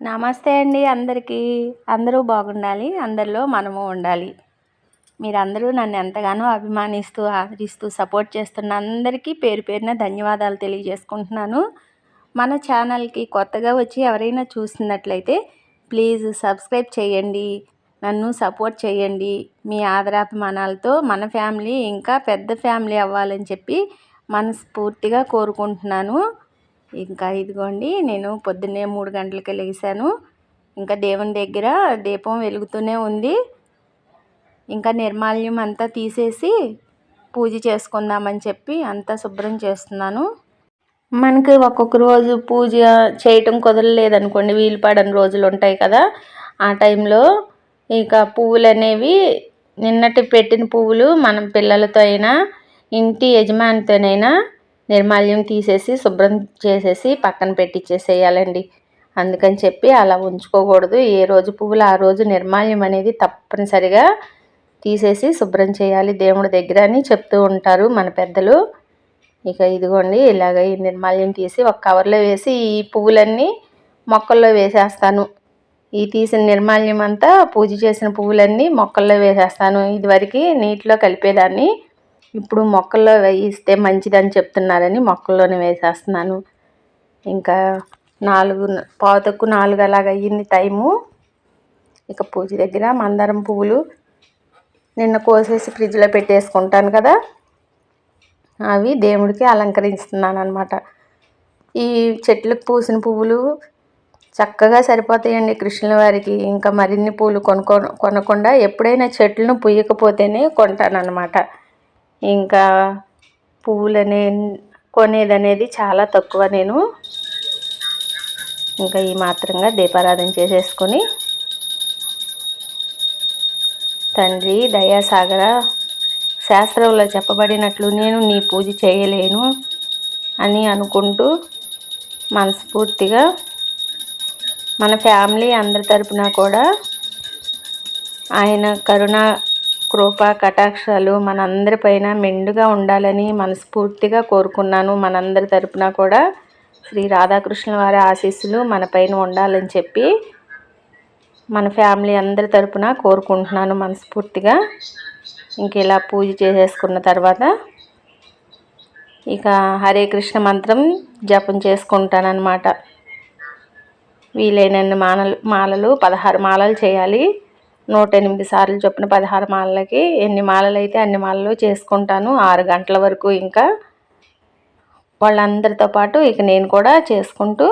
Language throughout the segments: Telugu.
నమస్తే అండి అందరికీ. అందరూ బాగుండాలి అందరిలో మనము ఉండాలి. మీరందరూ నన్ను ఎంతగానో అభిమానిస్తూ ఆదరిస్తూ సపోర్ట్ చేస్తున్న అందరికీ పేరు పేరున ధన్యవాదాలు తెలియజేసుకుంటున్నాను. మన ఛానల్కి కొత్తగా వచ్చి ఎవరైనా చూస్తున్నట్లయితే ప్లీజ్ సబ్స్క్రైబ్ చేయండి నన్ను సపోర్ట్ చేయండి. మీ ఆదరాభిమానాలతో మన ఫ్యామిలీ ఇంకా పెద్ద ఫ్యామిలీ అవ్వాలని చెప్పి మనస్ఫూర్తిగా కోరుకుంటున్నాను. ఇంకా ఇదిగోండి నేను పొద్దున్నే మూడు గంటలకి లేచాను ఇంకా దేవుని దగ్గర దీపం వెలుగుతూనే ఉంది. ఇంకా నిర్మాల్యం అంతా తీసేసి పూజ చేసుకుందామని చెప్పి అంతా శుభ్రం చేస్తున్నాను. మనకి ఒక్కొక్క రోజు పూజ చేయటం కుదరలేదనుకోండి వీలు పడని రోజులు ఉంటాయి కదా. ఆ టైంలో ఇక పువ్వులు అనేవి నిన్నటి పెట్టిన పువ్వులు మనం పిల్లలతో అయినా ఇంటి యజమానితోనైనా నిర్మాల్యం తీసేసి శుభ్రం చేసేసి పక్కన పెట్టించేసేయాలండి అందుకని చెప్పి అలా ఉంచుకోకూడదు. ఏ రోజు పువ్వులు ఆ రోజు నిర్మాల్యం అనేది తప్పనిసరిగా తీసేసి శుభ్రం చేయాలి. దేవుడి దగ్గర అని చెప్తూ ఉంటారు మన పెద్దలు. ఇక ఇదిగోండి ఇలాగ ఈ నిర్మాల్యం తీసి ఒక కవర్లో వేసి ఈ పువ్వులన్నీ మొక్కల్లో వేసేస్తాను. ఈ తీసిన నిర్మాల్యం అంతా పూజ చేసిన పువ్వులన్నీ మొక్కల్లో వేసేస్తాను. ఇదివరకు నీటిలో కలిపేదాన్ని ఇప్పుడు మొక్కల్లో వేయిస్తే మంచిదని చెప్తున్నారని మొక్కల్లోనే వేసేస్తున్నాను. ఇంకా నాలుగు పావుతక్కు నాలుగు అలాగ అయ్యింది టైము. ఇక పూజ దగ్గర మందారం పువ్వులు నిన్న కోసేసి ఫ్రిడ్జ్లో పెట్టేసుకుంటాను కదా. అవి దేవుడికి అలంకరిస్తున్నాను అనమాట ఈ చెట్లకు పూసిన పువ్వులు చక్కగా సరిపోతాయండి కృష్ణుల వారికి. ఇంకా మరిన్ని పూలు కొనుక్కో కొనకుండా ఎప్పుడైనా చెట్లను పుయ్యకపోతేనే కొంటానన్నమాట. ఇంకా పువ్వులనే కొనేది అనేది చాలా తక్కువ నేను. ఇంకా ఈ మాత్రంగా దీపారాధన చేసేసుకొని తండ్రి దయాసాగర శాస్త్రంలో చెప్పబడినట్లు నేను నీ పూజ చేయలేను అని అనుకుంటూ మనస్ఫూర్తిగా మన ఫ్యామిలీ అందరి తరపున కూడా ఆయన కరుణ కృప కటాక్షాలు మనందరిపైన మెండుగా ఉండాలని మనస్ఫూర్తిగా కోరుకున్నాను. మనందరి తరపున కూడా శ్రీ రాధాకృష్ణ వారి ఆశీస్సులు మనపైన ఉండాలని చెప్పి మన ఫ్యామిలీ అందరి తరపున కోరుకుంటున్నాను మనస్ఫూర్తిగా. ఇంక ఇలా పూజ చేసేసుకున్న తర్వాత ఇక హరే కృష్ణ మంత్రం జపం చేసుకుంటానన్నమాట. వీలైనన్ని మాలలు మాలలు పదహారు మాలలు చేయాలి. నూట ఎనిమిది సార్లు చొప్పున పదహారు మాలలకి ఎన్ని మాలలు అయితే అన్ని మాలలు చేసుకుంటాను ఆరు గంటల వరకు ఇంకా. వాళ్ళందరితో పాటు ఇక నేను కూడా చేసుకుంటూ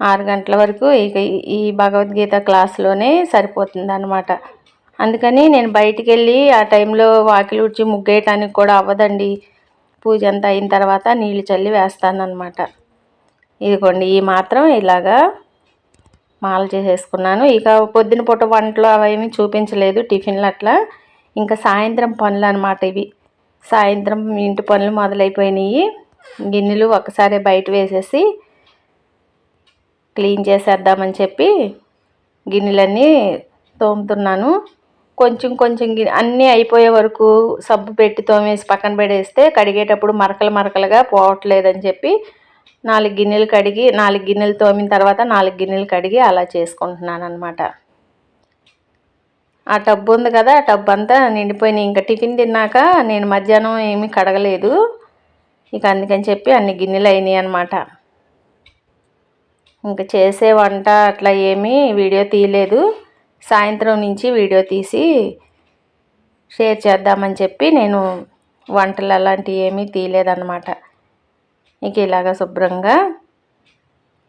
ఆరు గంటల వరకు ఇక ఈ భగవద్గీత క్లాస్లోనే సరిపోతుంది అనమాట అందుకని నేను బయటికి వెళ్ళి ఆ టైంలో వాకిలి ఉడిచి ముగ్గేయటానికి కూడా అవ్వదండి. పూజ అంతా అయిన తర్వాత నీళ్ళు చల్లి వేస్తాను అనమాట ఇదిగోండి ఈ మాత్రం ఇలాగా మాల చేసేసుకున్నాను. ఇక పొద్దున పూట వంటలు అవేమి చూపించలేదు టిఫిన్లు అట్లా. ఇంకా సాయంత్రం పనులు అనమాట ఇవి. సాయంత్రం ఇంటి పనులు మొదలైపోయినాయి. గిన్నెలు ఒకసారి బయట వేసేసి క్లీన్ చేసేద్దామని చెప్పి గిన్నెలన్నీ తోముతున్నాను. కొంచెం కొంచెం అన్నీ అయిపోయే వరకు సబ్బు పెట్టి తోమేసి పక్కన పెడేస్తే కడిగేటప్పుడు మరకలు మరకలుగా పోవట్లేదని చెప్పి నాలుగు గిన్నెలు కడిగి నాలుగు గిన్నెలు తోమిన తర్వాత నాలుగు గిన్నెలు కడిగి అలా చేసుకుంటున్నాను అనమాట ఆ టబ్బు ఉంది కదా ఆ టబ్బు అంతా నిండిపోయినాయి ఇంకా టిఫిన్ తిన్నాక నేను మధ్యాహ్నం ఏమీ కడగలేదు. ఇక అందుకని చెప్పి అన్ని గిన్నెలు అయినాయి అనమాట ఇంకా చేసే వంట అట్లా ఏమీ వీడియో తీయలేదు. సాయంత్రం నుంచి వీడియో తీసి షేర్ చేద్దామని చెప్పి నేను వంటలు అలాంటివి ఏమీ తీయలేదన్నమాట. ఇంక ఇలాగ శుభ్రంగా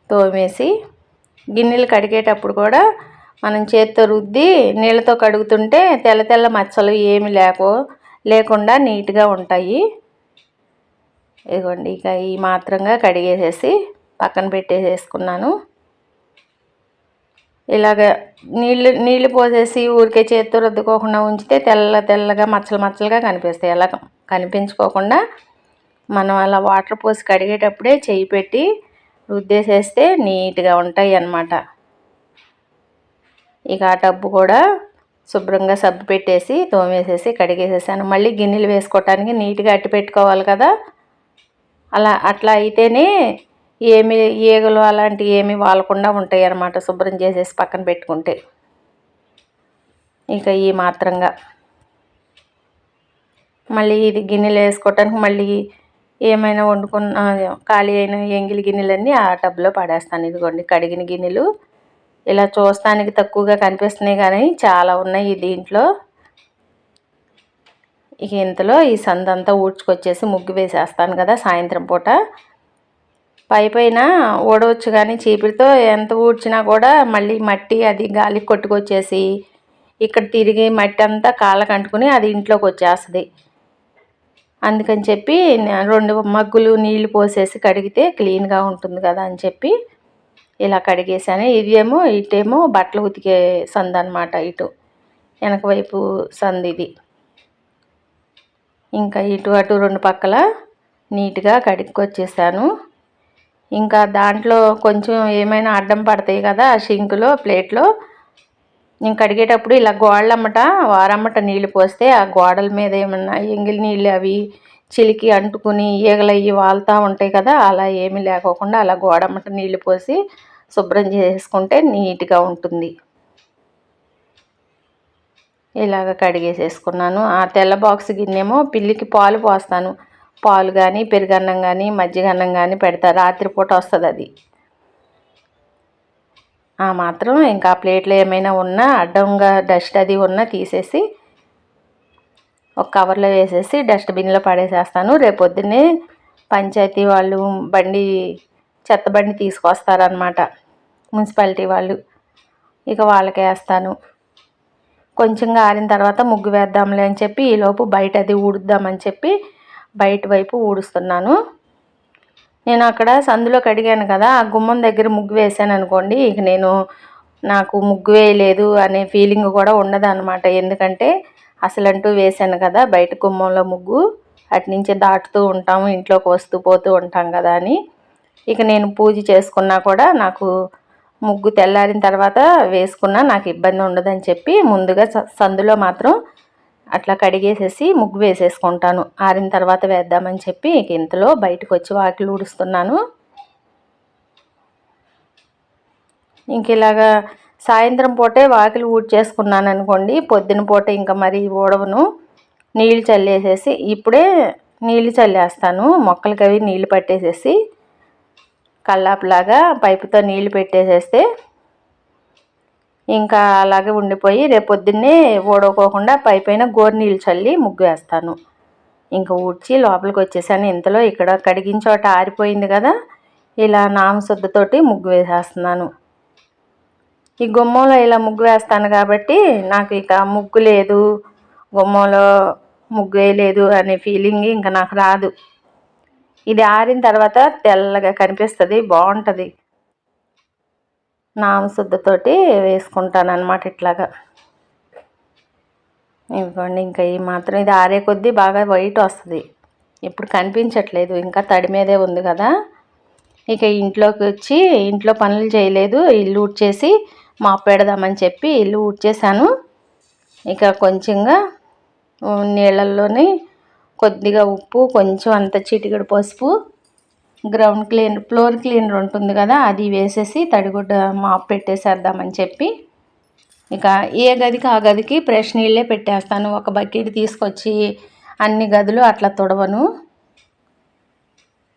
తోమేసి గిన్నెలు కడిగేటప్పుడు కూడా మనం చేత్తో రుద్ది నీళ్ళతో కడుగుతుంటే తెల్ల తెల్ల మచ్చలు ఏమి లేకో లేకుండా నీట్గా ఉంటాయి. ఇదిగోండి ఇక ఈ మాత్రంగా కడిగేసేసి పక్కన పెట్టేసేసుకున్నాను. ఇలాగ నీళ్ళు నీళ్ళు పోసేసి ఊరికే చేత్తో రుద్దుకోకుండా ఉంచితే తెల్ల తెల్లగా మచ్చలు మచ్చలుగా కనిపిస్తాయి. అలా కనిపించుకోకుండా మనం అలా వాటర్ పోసి కడిగేటప్పుడే చేయి పెట్టి రుద్దేసేస్తే నీట్గా ఉంటాయి అన్నమాట ఇక ఆ టబ్బు కూడా శుభ్రంగా సబ్బు పెట్టేసి తోమేసేసి కడిగేసేసాను. మళ్ళీ గిన్నెలు వేసుకోవటానికి నీట్గా అట్టి పెట్టుకోవాలి కదా. అలా అట్లా అయితేనే ఏమి ఈగలు అలాంటివి ఏమి వాలకుండా ఉంటాయి అన్నమాట శుభ్రం చేసేసి పక్కన పెట్టుకుంటే. ఇక ఈ మాత్రంగా. మళ్ళీ ఇది గిన్నెలు వేసుకోవటానికి మళ్ళీ ఏమైనా వండుకున్న ఖాళీ అయిన ఎంగిలి గిన్నెలన్నీ ఆ టబ్లో పడేస్తాను. ఇదిగోండి కడిగిన గిన్నెలు. ఇలా చూస్తానికి తక్కువగా కనిపిస్తున్నాయి కానీ చాలా ఉన్నాయి దీంట్లో. ఇక ఇంతలో ఈ సందంతా ఊడ్చుకొచ్చేసి ముగ్గు వేసేస్తాను కదా సాయంత్రం పూట. పై పైన ఊడవచ్చు కానీ చీపిరితో ఎంత ఊడ్చినా కూడా మళ్ళీ మట్టి అది గాలికి కొట్టుకొచ్చేసి ఇక్కడ తిరిగి మట్టి అంతా కాళ్ళకు అంటుకుని అది ఇంట్లోకి వచ్చేస్తుంది. అందుకని చెప్పి రెండు మగ్గులు నీళ్ళు పోసేసి కడిగితే క్లీన్గా ఉంటుంది కదా అని చెప్పి ఇలా కడిగేసాను. ఇదేమో ఇటేమో బట్టలు ఉతికే సంద అనమాట ఇటు. వెనక వైపు సంది ఇది. ఇంకా ఇటు అటు రెండు పక్కల నీట్గా కడుక్కొచ్చేసాను ఇంకా దాంట్లో కొంచెం ఏమైనా అడ్డం పడతాయి కదా ఆ షింకులో ప్లేట్లో నేను కడిగేటప్పుడు ఇలా గోడలమ్మట వారమ్మట నీళ్ళు పోస్తే ఆ గోడల మీద ఏమన్నా ఎంగిలి నీళ్ళు అవి చిలికి అంటుకుని ఈగలయ్యి వాళ్తూ ఉంటాయి కదా అలా ఏమీ లేకోకుండా అలా గోడమ్మట నీళ్ళు పోసి శుభ్రం చేసుకుంటే నీట్గా ఉంటుంది. ఇలాగ కడిగేసేసుకున్నాను. ఆ తెల్ల బాక్స్ గిన్నెమో పిల్లికి పాలు పోస్తాను. పాలు కానీ పెరుగన్నం కానీ మజ్జిగ అన్నం కానీ పెడతా. రాత్రిపూట వస్తుంది అది ఆ మాత్రం ఇంకా ప్లేట్లో ఏమైనా ఉన్నా అడ్డంగా డస్ట్ అది ఉన్నా తీసేసి ఒక కవర్లో వేసేసి డస్ట్బిన్లో పడేసేస్తాను. రేపు పొద్దున్నే పంచాయతీ వాళ్ళు బండి చెత్త బండి తీసుకొస్తారనమాట మున్సిపాలిటీ వాళ్ళు. ఇక వాళ్ళకి వేస్తాను. కొంచెంగా ఆరిన తర్వాత ముగ్గు వేద్దాంలే అని చెప్పి ఈలోపు బయట అది ఊడుద్దామని చెప్పి బయట వైపు ఊడుస్తున్నాను. నేను అక్కడ సందులో కడిగాను కదా ఆ గుమ్మం దగ్గర ముగ్గు వేసాను అనుకోండి ఇక నేను నాకు ముగ్గు వేయలేదు అనే ఫీలింగ్ కూడా ఉండదు అనమాట ఎందుకంటే అసలంటూ వేసాను కదా బయట గుమ్మంలో ముగ్గు అటు నుంచి దాటుతూ ఉంటాము ఇంట్లోకి వస్తూ పోతూ ఉంటాం కదా అని. ఇక నేను పూజ చేసుకున్నా కూడా నాకు ముగ్గు తెల్లారిన తర్వాత వేసుకున్నా నాకు ఇబ్బంది ఉండదని చెప్పి ముందుగా సందులో మాత్రం అట్లా కడిగేసేసి ముగ్గు వేసేసుకుంటాను. ఆరిన తర్వాత వేద్దామని చెప్పి ఇంతలో బయటకు వచ్చి వాకిలు ఊడుస్తున్నాను. ఇంక ఇలాగా సాయంత్రం పూటే వాకిలు ఊడ్చేసుకున్నాను అనుకోండి పొద్దున పూట ఇంకా మరి ఊడవను. నీళ్ళు చల్లేసేసి ఇప్పుడే నీళ్ళు చల్లేస్తాను. మొక్కలకి అవి నీళ్ళు పట్టేసేసి కల్లాపులాగా పైపుతో నీళ్ళు పెట్టేసేస్తే ఇంకా అలాగే ఉండిపోయి రేపు పొద్దున్నే ఊడకోకుండా పై పైన గోరునీళ్ళు చల్లి ముగ్గు వేస్తాను. ఇంకా ఊడ్చి లోపలికి వచ్చేసాను. ఇంతలో ఇక్కడ కడిగిన చోట ఆరిపోయింది కదా ఇలా నామశుద్ధతోటి ముగ్గు వేసేస్తున్నాను. ఈ గుమ్మంలో ఇలా ముగ్గు వేస్తాను కాబట్టి నాకు ఇక ముగ్గు లేదు గుమ్మంలో ముగ్గు వేయలేదు అనే ఫీలింగ్ ఇంకా నాకు రాదు. ఇది ఆరిన తర్వాత తెల్లగా కనిపిస్తుంది బాగుంటుంది. నామశుద్ధతోటి వేసుకుంటాను అనమాట ఇట్లాగా. ఇవ్వండి ఇంకా ఈ మాత్రం ఇది ఆరే కొద్దీ బాగా వైట్ వస్తుంది. ఇప్పుడు కనిపించట్లేదు ఇంకా తడి మీదే ఉంది కదా. ఇక ఇంట్లోకి వచ్చి ఇంట్లో పనులు చేయలేదు ఇల్లు ఊడ్చేసి మాపు పెడదామని చెప్పి ఇల్లు ఊడ్చేసాను ఇక కొంచెంగా నీళ్ళల్లోని కొద్దిగా ఉప్పు కొంచెం అంత చిటికెడు పసుపు గ్రౌండ్ క్లీన్ ఫ్లోర్ క్లీనర్ ఉంటుంది కదా అది వేసేసి తడిగుడ్డ మాప్ పెట్టేసేద్దామని చెప్పి. ఇక ఏ గదికి ఆ గదికి ఫ్రెష్ నీళ్ళే పెట్టేస్తాను. ఒక బకెట్ తీసుకొచ్చి అన్ని గదులు అట్లా తుడవను.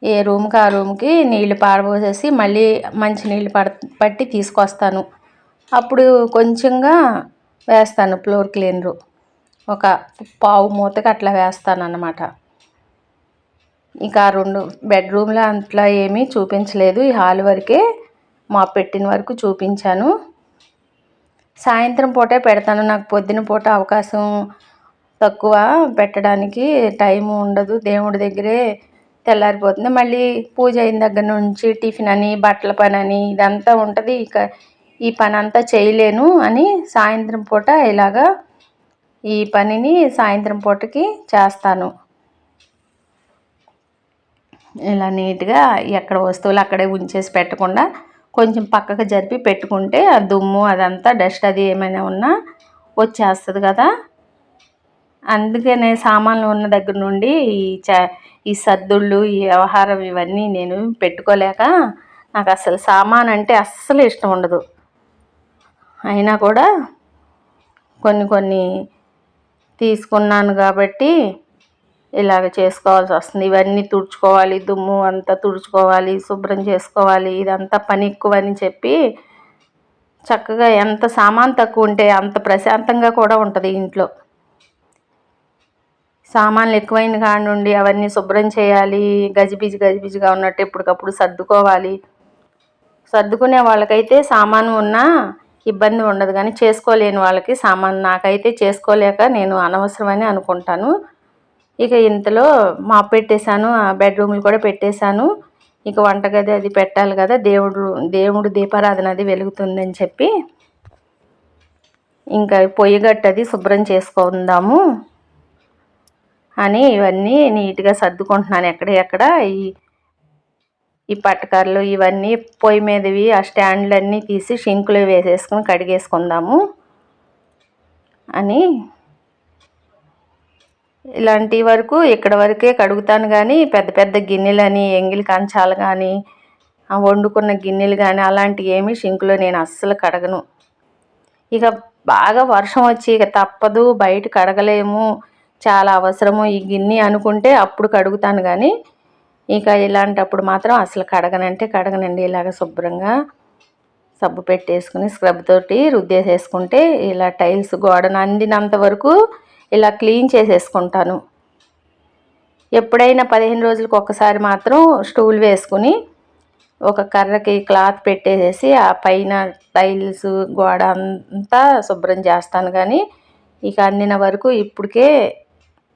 ఏ రూమ్కి ఆ రూమ్కి నీళ్ళు పారబోసేసి మళ్ళీ మంచి నీళ్ళు పడ పట్టి తీసుకొస్తాను. అప్పుడు కొంచెంగా వేస్తాను ఫ్లోర్ క్లీనరు ఒక పావు మూతకి అట్లా వేస్తాను అన్నమాట ఇంకా రెండు బెడ్రూమ్లో అట్లా ఏమీ చూపించలేదు. ఈ హాల్ వరకే మా పెట్టిన వరకు చూపించాను. సాయంత్రం పూటే పెడతాను. నాకు పొద్దున పూట అవకాశం తక్కువ పెట్టడానికి టైం ఉండదు. దేవుడి దగ్గరే తెల్లారిపోతుంది. మళ్ళీ పూజ అయిన దగ్గర నుంచి టిఫిన్ అని బట్టల పని అని ఇదంతా ఉంటుంది. ఇక ఈ పని అంతా చేయలేను అని సాయంత్రం పూట ఇలాగా ఈ పనిని సాయంత్రం పూటకి చేస్తాను. ఇలా నీట్గా ఎక్కడ వస్తువులు అక్కడే ఉంచేసి పెట్టకుండా కొంచెం పక్కకు జరిపి పెట్టుకుంటే ఆ దుమ్ము అదంతా డస్ట్ అది ఏమైనా ఉన్నా వచ్చేస్తుంది కదా. అందుకనే సామాన్లు ఉన్న దగ్గర నుండి ఈ చ ఈ సర్దుళ్ళు ఈ వ్యవహారం ఇవన్నీ నేను పెట్టుకోలేక నాకు అసలు సామాన్ అంటే అస్సలు ఇష్టం ఉండదు. అయినా కూడా కొన్ని కొన్ని తీసుకున్నాను కాబట్టి ఇలాగ చేసుకోవాల్సి వస్తుంది. ఇవన్నీ తుడుచుకోవాలి దుమ్ము అంతా తుడుచుకోవాలి శుభ్రం చేసుకోవాలి ఇదంతా పని ఎక్కువ అని చెప్పి చక్కగా ఎంత సామాన్ తక్కువ ఉంటే అంత ప్రశాంతంగా కూడా ఉంటుంది ఇంట్లో. సామాన్లు ఎక్కువైన కానుండి అవన్నీ శుభ్రం చేయాలి గజిబిజి గజిబిజిగా ఉన్నట్టు ఎప్పటికప్పుడు సర్దుకోవాలి. సర్దుకునే వాళ్ళకైతే సామాను ఉన్నా ఇబ్బంది ఉండదు. కానీ చేసుకోలేని వాళ్ళకి సామాన్ నాకైతే చేసుకోలేక నేను అనవసరమని అనుకుంటాను. ఇక ఇంతలో మా పెట్టేశాను బెడ్రూమ్లు కూడా పెట్టేశాను. ఇక వంటగది అది పెట్టాలి కదా దేవుడు దేవుడు దీపారాధన అది వెలుగుతుందని చెప్పి ఇంకా పొయ్యి గట్టది శుభ్రం చేసుకుందాము అని ఇవన్నీ నీట్గా సర్దుకుంటున్నాను ఎక్కడ ఎక్కడ. ఈ ఈ పట్టకర్లు ఇవన్నీ పొయ్యి మీదవి ఆ స్టాండ్లన్నీ తీసి షింకులో వేసేసుకుని కడిగేసుకుందాము అని ఇలాంటి వరకు ఇక్కడ వరకే కడుగుతాను కానీ పెద్ద పెద్ద గిన్నెలని ఎంగిలి కంచాలు కానీ వండుకున్న గిన్నెలు కానీ అలాంటివి ఏమి షింకులో నేను అస్సలు కడగను. ఇక బాగా వర్షం వచ్చి ఇక తప్పదు బయట కడగలేము చాలా అవసరము ఈ గిన్నె అనుకుంటే అప్పుడు కడుగుతాను కానీ ఇక ఇలాంటప్పుడు మాత్రం అసలు కడగనంటే కడగనండి. ఇలాగ శుభ్రంగా సబ్బు పెట్టేసుకుని స్క్రబ్ తోటి రుద్దేసేసుకుంటే ఇలా టైల్స్ గోడను అందినంత వరకు ఇలా క్లీన్ చేసేసుకుంటాను. ఎప్పుడైనా పదిహేను రోజులకు ఒకసారి మాత్రం స్టూల్ వేసుకుని ఒక కర్రకి క్లాత్ పెట్టేసేసి ఆ పైన టైల్స్ గోడ అంతా శుభ్రం చేస్తాను. కానీ ఇక అన్నిన వరకు ఇప్పటికే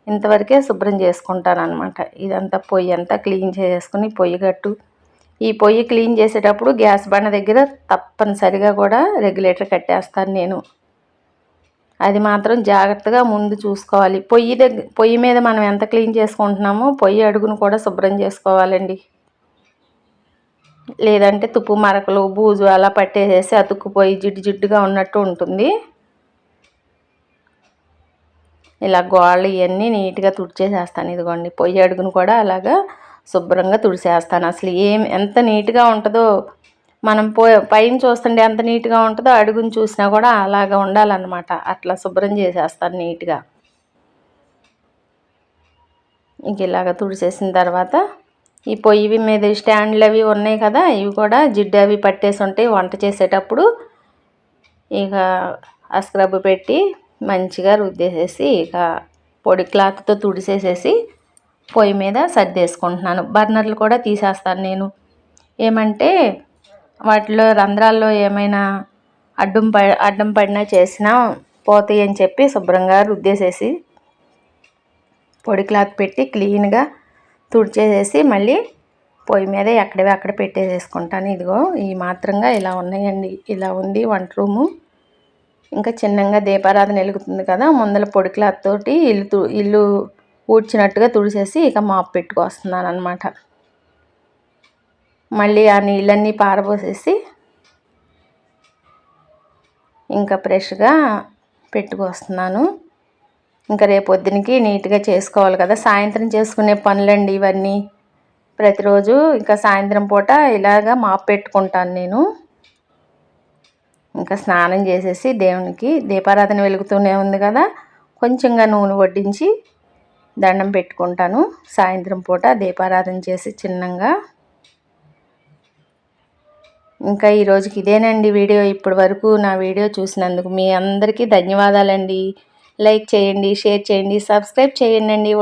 ఇంతవరకే శుభ్రం చేసుకుంటాను అనమాట ఇదంతా పొయ్యి అంతా క్లీన్ చేసుకుని పొయ్యి గట్టు ఈ పొయ్యి క్లీన్ చేసేటప్పుడు గ్యాస్ బండ దగ్గర తప్పనిసరిగా కూడా రెగ్యులేటర్ కట్టేస్తాను నేను. అది మాత్రం జాగ్రత్తగా ముందు చూసుకోవాలి. పొయ్యి దగ్గర పొయ్యి మీద మనం ఎంత క్లీన్ చేసుకుంటున్నామో పొయ్యి అడుగును కూడా శుభ్రం చేసుకోవాలండి. లేదంటే తుప్పు మరకలు బూజు అలా పట్టేసేసి అతుక్కుపోయి జిడ్డు జిడ్డుగా ఉన్నట్టు ఉంటుంది. ఇలా గోళ్ళు ఇవన్నీ నీట్గా తుడిచేసేస్తాను. ఇదిగోండి పొయ్యి అడుగును కూడా అలాగా శుభ్రంగా తుడిచేస్తాను అసలు ఏం ఎంత నీట్గా ఉంటుందో మనం పో పైన చూస్తుంటే ఎంత నీట్గా ఉంటుందో అడుగుని చూసినా కూడా అలాగా ఉండాలన్నమాట. అట్లా శుభ్రం చేసేస్తాను నీట్గా. ఇంక ఇలాగ తుడిచేసిన తర్వాత ఈ పొయ్యి మీద స్టాండ్లు అవి ఉన్నాయి కదా ఇవి కూడా జిడ్డు అవి పట్టేసి ఉంటాయి వంట చేసేటప్పుడు ఇక ఆ స్క్రబ్ పెట్టి మంచిగా రుద్దేసేసి ఇక పొడి క్లాత్తో తుడిసేసేసి పొయ్యి మీద సర్దేసుకుంటున్నాను. బర్నర్లు కూడా తీసేస్తాను నేను. ఏమంటే వాటిలో రంధ్రాల్లో ఏమైనా అడ్డం ప అడ్డం పడినా చేసినా పోతాయి అని చెప్పి శుభ్రంగా రుద్దేసేసి పొడి క్లాత్ పెట్టి క్లీన్గా తుడిచేసేసి మళ్ళీ పొయ్యి మీద ఎక్కడవి అక్కడ పెట్టేసేసుకుంటాను. ఇదిగో ఈ మాత్రంగా ఇలా ఉన్నాయండి. ఇలా ఉంది వంట రూము. ఇంకా చిన్నగా దీపారాధన వెలుగుతుంది కదా ముందల పొడి క్లాత్ తోటి ఇల్లు ఇల్లు ఊడ్చినట్టుగా తుడిసేసి ఇక మాప్ పెట్టుకొస్తున్నాను అనమాట మళ్ళీ ఆ నీళ్ళన్నీ పారబోసేసి ఇంకా ఫ్రెష్గా పెట్టుకొస్తున్నాను. ఇంకా రేపు పొద్దునకి నీట్గా చేసుకోవాలి కదా. సాయంత్రం చేసుకునే పనులండి ఇవన్నీ. ప్రతిరోజు ఇంకా సాయంత్రం పూట ఇలాగా మాపు పెట్టుకుంటాను నేను. ఇంకా స్నానం చేసేసి దేవునికి దీపారాధన వెలుగుతూనే ఉంది కదా. కొంచెంగా నూనె వడ్డించి దండం పెట్టుకుంటాను. సాయంత్రం పూట దీపారాధన చేసి చిన్నంగా ఇంకా ఈరోజుకి ఇదేనండి వీడియో. ఇప్పటి వరకు నా వీడియో చూసినందుకు మీ అందరికీ ధన్యవాదాలండి. లైక్ చేయండి షేర్ చేయండి సబ్స్క్రైబ్ చేయండి